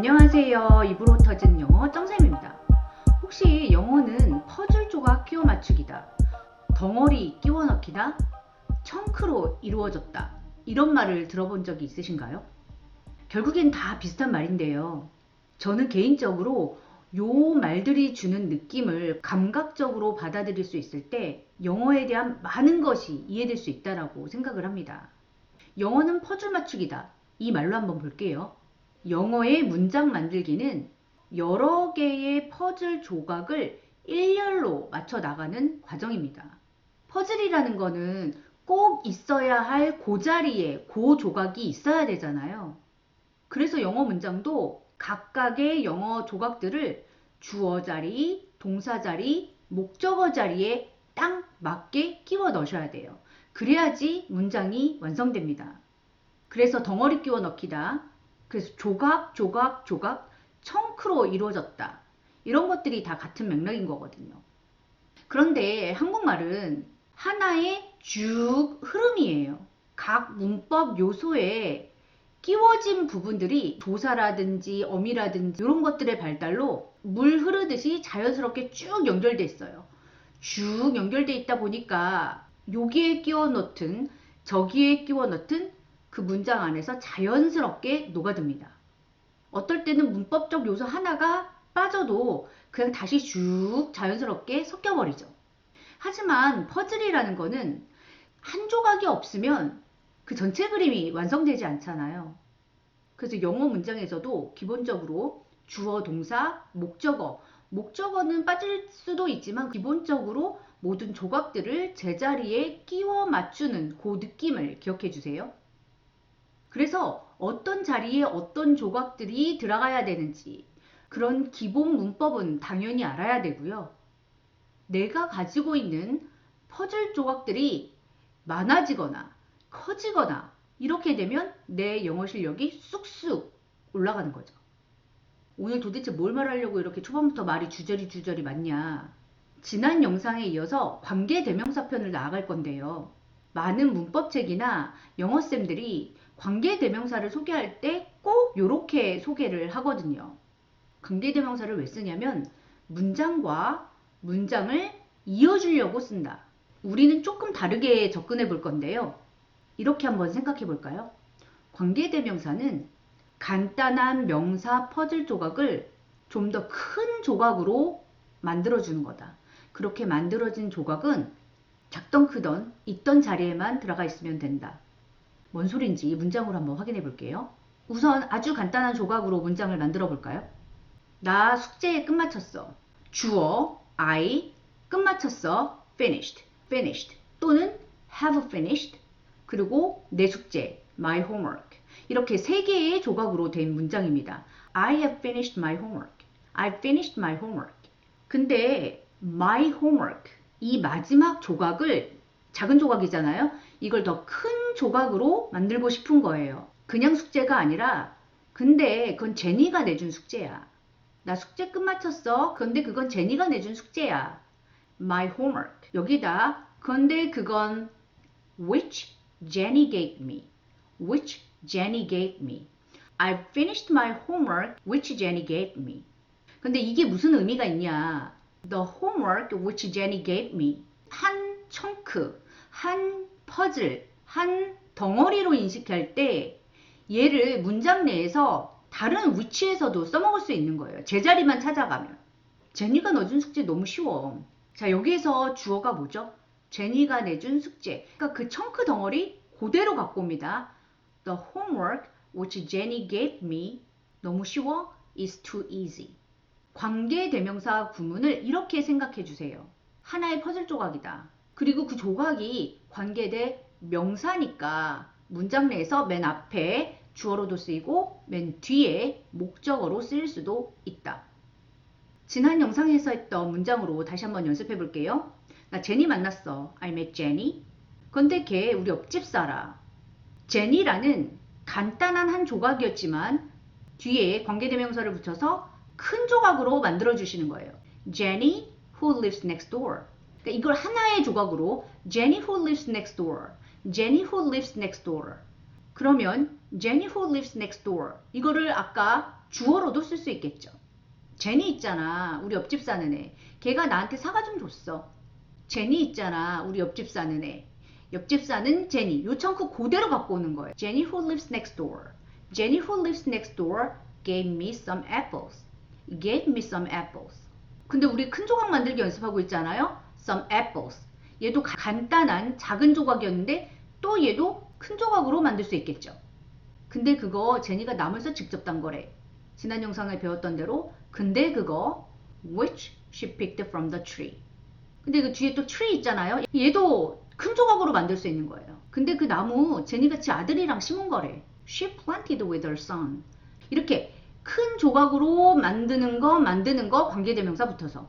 안녕하세요. 입으로 터진 영어 정쌤입니다. 혹시 영어는 퍼즐 조각 끼워 맞추기다, 덩어리 끼워 넣기다, 청크로 이루어졌다 이런 말을 들어본 적이 있으신가요? 결국엔 다 비슷한 말인데요. 저는 개인적으로 요 말들이 주는 느낌을 감각적으로 받아들일 수 있을 때 영어에 대한 많은 것이 이해될 수 있다라고 생각을 합니다. 영어는 퍼즐 맞추기다. 이 말로 한번 볼게요. 영어의 문장 만들기는 여러 개의 퍼즐 조각을 일렬로 맞춰 나가는 과정입니다. 퍼즐이라는 거는 꼭 있어야 할그 자리에 그 조각이 있어야 되잖아요. 그래서 영어 문장도 각각의 영어 조각들을 주어 자리, 동사 자리, 목적어 자리에 딱 맞게 끼워 넣으셔야 돼요. 그래야지 문장이 완성됩니다. 그래서 덩어리 끼워 넣기다. 그래서 조각, 조각, 조각, 청크로 이루어졌다. 이런 것들이 다 같은 맥락인 거거든요. 그런데 한국말은 하나의 쭉 흐름이에요. 각 문법 요소에 끼워진 부분들이 조사라든지 어미라든지 이런 것들의 발달로 물 흐르듯이 자연스럽게 쭉 연결돼 있어요. 쭉 연결돼 있다 보니까 여기에 끼워 넣든 저기에 끼워 넣든 그 문장 안에서 자연스럽게 녹아듭니다. 어떨 때는 문법적 요소 하나가 빠져도 그냥 다시 쭉 자연스럽게 섞여버리죠. 하지만 퍼즐이라는 거는 한 조각이 없으면 그 전체 그림이 완성되지 않잖아요. 그래서 영어 문장에서도 기본적으로 주어, 동사, 목적어, 목적어는 빠질 수도 있지만 기본적으로 모든 조각들을 제자리에 끼워 맞추는 그 느낌을 기억해 주세요. 그래서 어떤 자리에 어떤 조각들이 들어가야 되는지 그런 기본 문법은 당연히 알아야 되고요. 내가 가지고 있는 퍼즐 조각들이 많아지거나 커지거나 이렇게 되면 내 영어 실력이 쑥쑥 올라가는 거죠. 오늘 도대체 뭘 말하려고 이렇게 초반부터 말이 주저리 주저리 많냐. 지난 영상에 이어서 관계 대명사 편을 나아갈 건데요. 많은 문법책이나 영어쌤들이 관계 대명사를 소개할 때 꼭 이렇게 소개를 하거든요. 관계 대명사를 왜 쓰냐면 문장과 문장을 이어주려고 쓴다. 우리는 조금 다르게 접근해 볼 건데요. 이렇게 한번 생각해 볼까요? 관계 대명사는 간단한 명사 퍼즐 조각을 좀 더 큰 조각으로 만들어주는 거다. 그렇게 만들어진 조각은 작던 크던 있던 자리에만 들어가 있으면 된다. 뭔 소린지 문장으로 한번 확인해 볼게요. 우선 아주 간단한 조각으로 문장을 만들어 볼까요? 나 숙제에 끝마쳤어. 주어 I 끝마쳤어. finished. finished. 또는 have finished. 그리고 내 숙제 my homework. 이렇게 세 개의 조각으로 된 문장입니다. I have finished my homework. I finished my homework. 근데 my homework 이 마지막 조각을 작은 조각이잖아요. 이걸 더 큰 조각으로 만들고 싶은 거예요. 그냥 숙제가 아니라 근데 그건 제니가 내준 숙제야. 나 숙제 끝마쳤어. 근데 그건 제니가 내준 숙제야. My homework. 여기다 근데 그건 which Jenny gave me. which Jenny gave me. I finished my homework which Jenny gave me. 근데 이게 무슨 의미가 있냐? The homework which Jenny gave me. 한 청크, 한 퍼즐, 한 덩어리로 인식할 때 얘를 문장 내에서 다른 위치에서도 써먹을 수 있는 거예요. 제자리만 찾아가면. 제니가 넣어준 숙제 너무 쉬워. 자, 여기에서 주어가 뭐죠? 제니가 내준 숙제. 그러니까 그 청크 덩어리 그대로 갖고 옵니다. The homework which Jenny gave me 너무 쉬워? is too easy. 관계 대명사 구문을 이렇게 생각해 주세요. 하나의 퍼즐 조각이다. 그리고 그 조각이 관계대 명사니까 문장 내에서 맨 앞에 주어로도 쓰이고 맨 뒤에 목적어로 쓰일 수도 있다. 지난 영상에서 했던 문장으로 다시 한번 연습해 볼게요. 나 제니 만났어. I met Jenny. 근데 걔 우리 옆집 살아. 제니라는 간단한 한 조각이었지만 뒤에 관계대명사를 붙여서 큰 조각으로 만들어 주시는 거예요. Jenny who lives next door. 그러니까 이걸 하나의 조각으로 Jenny who lives next door. Jenny who lives next door. 그러면 Jenny who lives next door. 이거를 아까 주어로도 쓸 수 있겠죠. 제니 있잖아. 우리 옆집 사는 애. 걔가 나한테 사과 좀 줬어. 제니 있잖아. 우리 옆집 사는 애. 옆집 사는 제니. 요 청크 그대로 갖고 오는 거예요. Jenny who lives next door. Jenny who lives next door gave me some apples. Gave me some apples. 근데 우리 큰 조각 만들기 연습하고 있잖아요. Some apples. 얘도 가- 간단한 작은 조각이었는데 또 얘도 큰 조각으로 만들 수 있겠죠. 근데 그거 제니가 나무에서 직접 딴 거래. 지난 영상에 배웠던 대로 근데 그거 which she picked from the tree. 근데 그 뒤에 또 tree 있잖아요. 얘도 큰 조각으로 만들 수 있는 거예요. 근데 그 나무 제니같이 아들이랑 심은 거래. She planted with her son. 이렇게 큰 조각으로 만드는 거 만드는 거 관계대명사 붙어서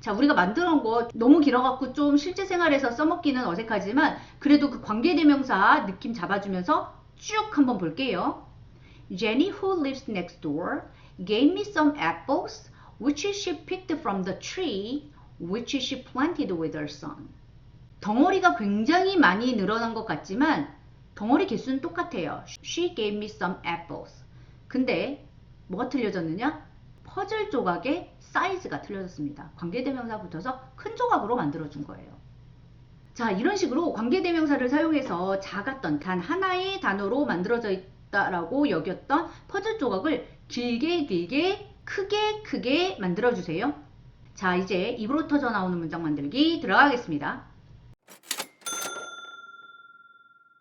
자 우리가 만들어 놓은 거 너무 길어갖고 좀 실제 생활에서 써먹기는 어색하지만 그래도 그 관계대명사 느낌 잡아주면서 쭉 한번 볼게요. Jenny who lives next door gave me some apples which she picked from the tree which she planted with her son. 덩어리가 굉장히 많이 늘어난 것 같지만 덩어리 개수는 똑같아요. She gave me some apples. 근데 뭐가 틀려졌느냐? 퍼즐 조각의 사이즈가 틀려졌습니다. 관계대명사 붙어서 큰 조각으로 만들어준 거예요. 자, 이런 식으로 관계대명사를 사용해서 작았던 단 하나의 단어로 만들어져 있다라고 여겼던 퍼즐 조각을 길게 길게 크게 크게 만들어주세요. 자, 이제 입으로 터져 나오는 문장 만들기 들어가겠습니다.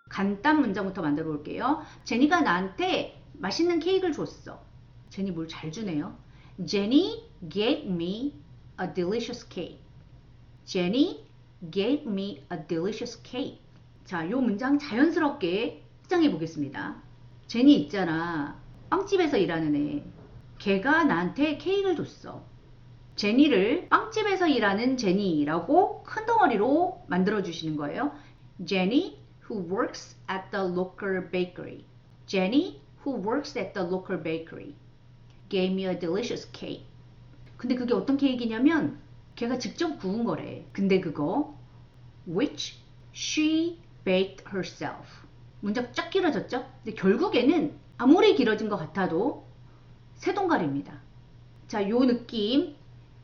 간단 문장부터 만들어 볼게요. 제니가 나한테 맛있는 케이크를 줬어. 제니 뭘 잘 주네요. Jenny gave me a delicious cake. Jenny gave me a delicious cake. 자, 요 문장 자연스럽게 확장해 보겠습니다. 제니 있잖아. 빵집에서 일하는 애. 걔가 나한테 케이크를 줬어. 제니를 빵집에서 일하는 제니라고 큰 덩어리로 만들어 주시는 거예요. Jenny who works at the local bakery. Jenny who works at the local bakery gave me a delicious cake. 근데 그게 어떤 케이크냐면 걔가 직접 구운 거래. 근데 그거 which she baked herself. 문장 쫙 길어졌죠? 근데 결국에는 아무리 길어진 것 같아도 새동갈입니다. 자, 요 느낌.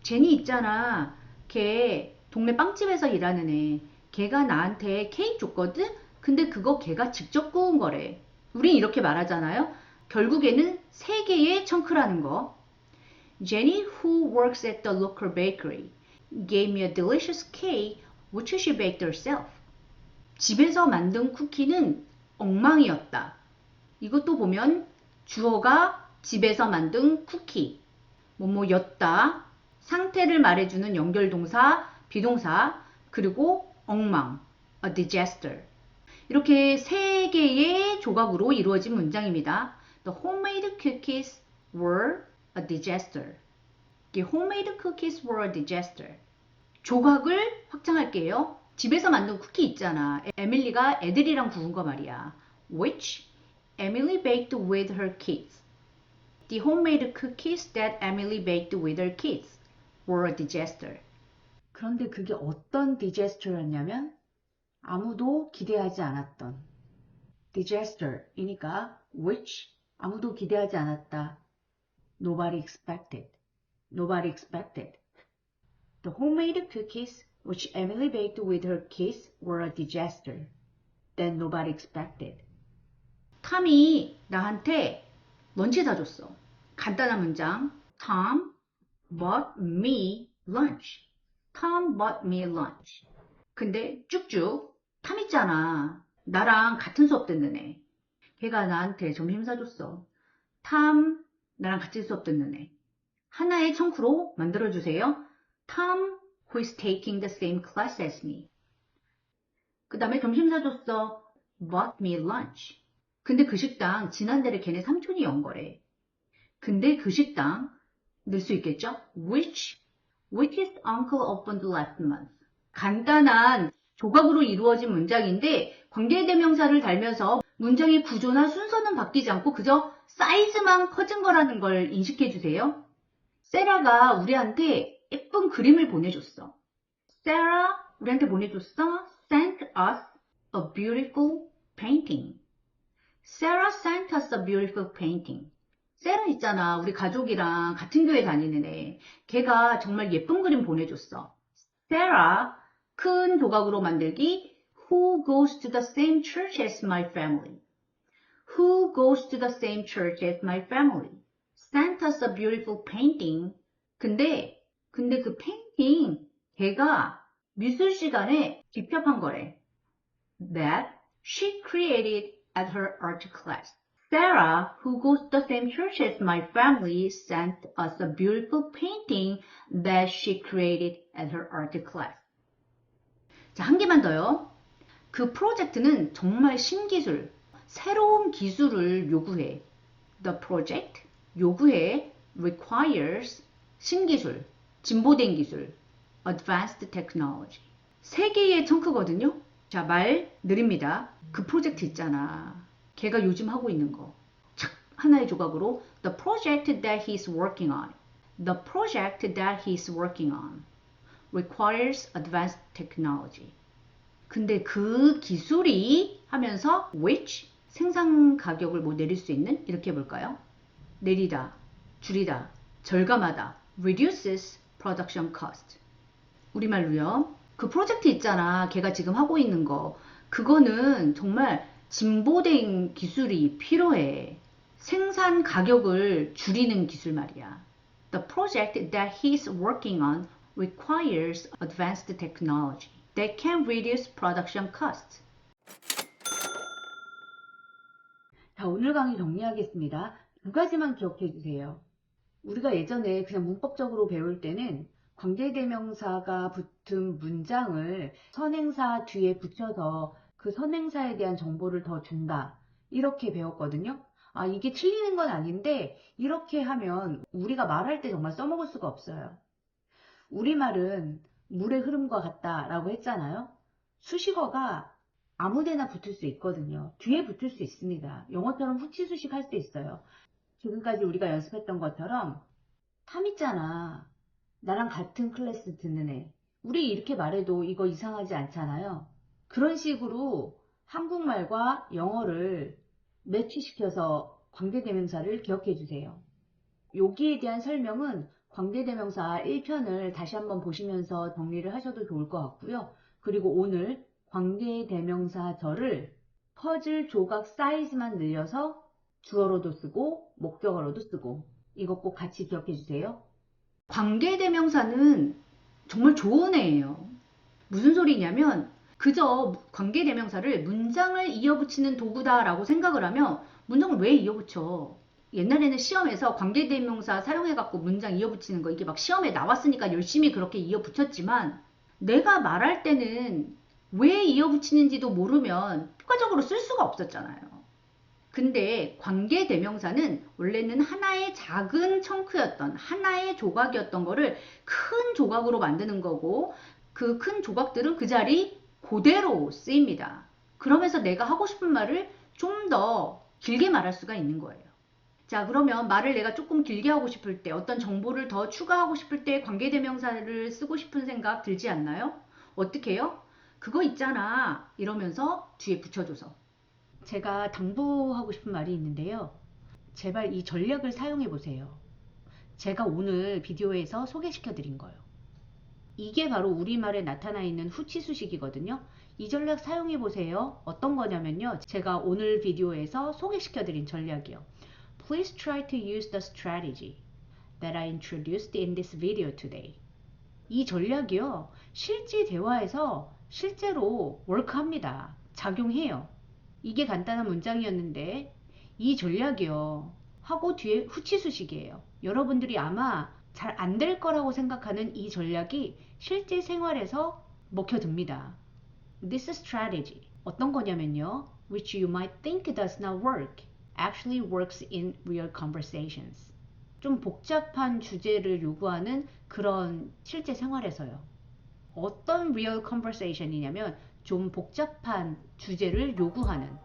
제니 있잖아. 걔 동네 빵집에서 일하는 애. 걔가 나한테 케이크 줬거든? 근데 그거 걔가 직접 구운 거래. 우린 이렇게 말하잖아요. 결국에는 세 개의 청크라는 거. Jenny, who works at the local bakery, gave me a delicious cake which she baked herself. 집에서 만든 쿠키는 엉망이었다. 이것도 보면 주어가 집에서 만든 쿠키, 뭐뭐였다, 상태를 말해주는 연결동사, 비동사, 그리고 엉망, a disaster. 이렇게 세 개의 조각으로 이루어진 문장입니다. The homemade cookies were a disaster. 이게 homemade cookies were a disaster. 조각을 확장할게요. 집에서 만든 쿠키 있잖아. 에밀리가 애들이랑 구운 거 말이야. Which Emily baked with her kids. The homemade cookies that Emily baked with her kids were a disaster. 그런데 그게 어떤 disaster였냐면 아무도 기대하지 않았던 disaster이니까 which 아무도 기대하지 않았다. Nobody expected. Nobody expected. The homemade cookies which Emily baked with her kids were a disaster that nobody expected. 탐이 나한테 런치 사줬어. 간단한 문장. Tom bought me lunch. Tom bought me lunch. 근데 쭉쭉 탐 있잖아. 나랑 같은 수업 듣는 애. 걔가 나한테 점심 사줬어. 탐 나랑 같이 수업 듣는 애. 하나의 청크로 만들어주세요. Tom who is taking the same class as me. 그 다음에 점심 사줬어. Bought me lunch. 근데 그 식당 지난달에 걔네 삼촌이 연 거래. 근데 그 식당 넣을 수 있겠죠? Which, which his uncle opened last month. 간단한 조각으로 이루어진 문장인데 관계대명사를 달면서 문장의 구조나 순서는 바뀌지 않고 그저 사이즈만 커진 거라는 걸 인식해 주세요. 세라가 우리한테 예쁜 그림을 보내줬어. Sarah 우리한테 보내줬어. Sent us a beautiful painting. Sarah sent us a beautiful painting. 세라 있잖아. 우리 가족이랑 같은 교회 다니는 애. 걔가 정말 예쁜 그림 보내줬어. Sarah, 큰 조각으로 만들기. Who goes to the same church as my family? Who goes to the same church as my family? Sent us a beautiful painting. 근데, 근데 그 페인팅, 걔가 미술 시간에 집합한 거래. That she created at her art class. Sarah, who goes to the same church as my family, sent us a beautiful painting that she created at her art class. 자, 한 개만 더요. 그 프로젝트는 정말 신기술, 새로운 기술을 요구해. The project, 요구해, requires, 신기술, 진보된 기술, advanced technology. 세 개의 청크거든요. 자, 말 느립니다. 그 프로젝트 있잖아. 걔가 요즘 하고 있는 거. 착 하나의 조각으로 the project that he's working on. The project that he's working on requires advanced technology. 근데 그 기술이 하면서 which 생산 가격을 뭐 내릴 수 있는 이렇게 해볼까요? 내리다, 줄이다, 절감하다 reduces production cost. 우리말로요. 그 프로젝트 있잖아. 걔가 지금 하고 있는 거. 그거는 정말 진보된 기술이 필요해. 생산 가격을 줄이는 기술 말이야. The project that he's working on requires advanced technology that can reduce production costs. 자, 오늘 강의 정리하겠습니다. 두 가지만 기억해 주세요. 우리가 예전에 그냥 문법적으로 배울 때는 관계대명사가 붙은 문장을 선행사 뒤에 붙여서 그 선행사에 대한 정보를 더 준다. 이렇게 배웠거든요. 아, 이게 틀리는 건 아닌데, 이렇게 하면 우리가 말할 때 정말 써먹을 수가 없어요. 우리말은 물의 흐름과 같다라고 했잖아요. 수식어가 아무데나 붙을 수 있거든요. 뒤에 붙을 수 있습니다. 영어처럼 후치수식 할 수 있어요. 지금까지 우리가 연습했던 것처럼 탐 있잖아. 나랑 같은 클래스 듣는 애. 우리 이렇게 말해도 이거 이상하지 않잖아요. 그런 식으로 한국말과 영어를 매치시켜서 관계대명사를 기억해 주세요. 여기에 대한 설명은 관계대명사 1편을 다시 한번 보시면서 정리를 하셔도 좋을 것 같고요. 그리고 오늘 관계대명사 절을 퍼즐 조각 사이즈만 늘려서 주어로도 쓰고 목적어로도 쓰고 이것 꼭 같이 기억해 주세요. 관계대명사는 정말 좋은 애예요. 무슨 소리냐면 그저 관계대명사를 문장을 이어붙이는 도구다라고 생각을 하면 문장을 왜 이어붙여? 옛날에는 시험에서 관계대명사 사용해갖고 문장 이어붙이는 거 이게 막 시험에 나왔으니까 열심히 그렇게 이어붙였지만 내가 말할 때는 왜 이어붙이는지도 모르면 효과적으로 쓸 수가 없었잖아요. 근데 관계대명사는 원래는 하나의 작은 청크였던 하나의 조각이었던 거를 큰 조각으로 만드는 거고 그 큰 조각들은 그 자리 그대로 쓰입니다. 그러면서 내가 하고 싶은 말을 좀 더 길게 말할 수가 있는 거예요. 자, 그러면 말을 내가 조금 길게 하고 싶을 때, 어떤 정보를 더 추가하고 싶을 때 관계대명사를 쓰고 싶은 생각 들지 않나요? 어떻게 해요? 그거 있잖아. 이러면서 뒤에 붙여줘서. 제가 당부하고 싶은 말이 있는데요. 제발 이 전략을 사용해 보세요. 제가 오늘 비디오에서 소개시켜 드린 거예요. 이게 바로 우리말에 나타나 있는 후치수식이거든요. 이 전략 사용해 보세요. 어떤 거냐면요. 제가 오늘 비디오에서 소개시켜 드린 전략이요. Please try to use the strategy that I introduced in this video today. 이 전략이요. 실제 대화에서 실제로 워크합니다. 작용해요. 이게 간단한 문장이었는데 이 전략이요. 하고 뒤에 후치수식이에요. 여러분들이 아마 잘 안 될 거라고 생각하는 이 전략이 실제 생활에서 먹혀듭니다. This strategy 어떤 거냐면요. which you might think does not work actually works in real conversations. 좀 복잡한 주제를 요구하는 그런 실제 생활에서요. 어떤 real conversation이냐면 좀 복잡한 주제를 요구하는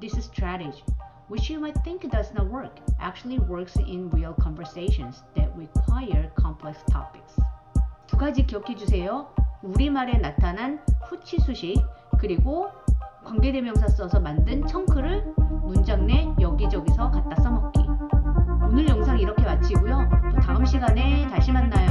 this strategy which you might think does not work actually works in real conversations that require complex topics. 두 가지 기억해 주세요. 우리말에 나타난 후치수식 그리고 관계대명사 써서 만든 청크를 문장 내 여기저기서 갖다 써먹기. 오늘 영상 이렇게 마치고요. 또 다음 시간에 다시 만나요.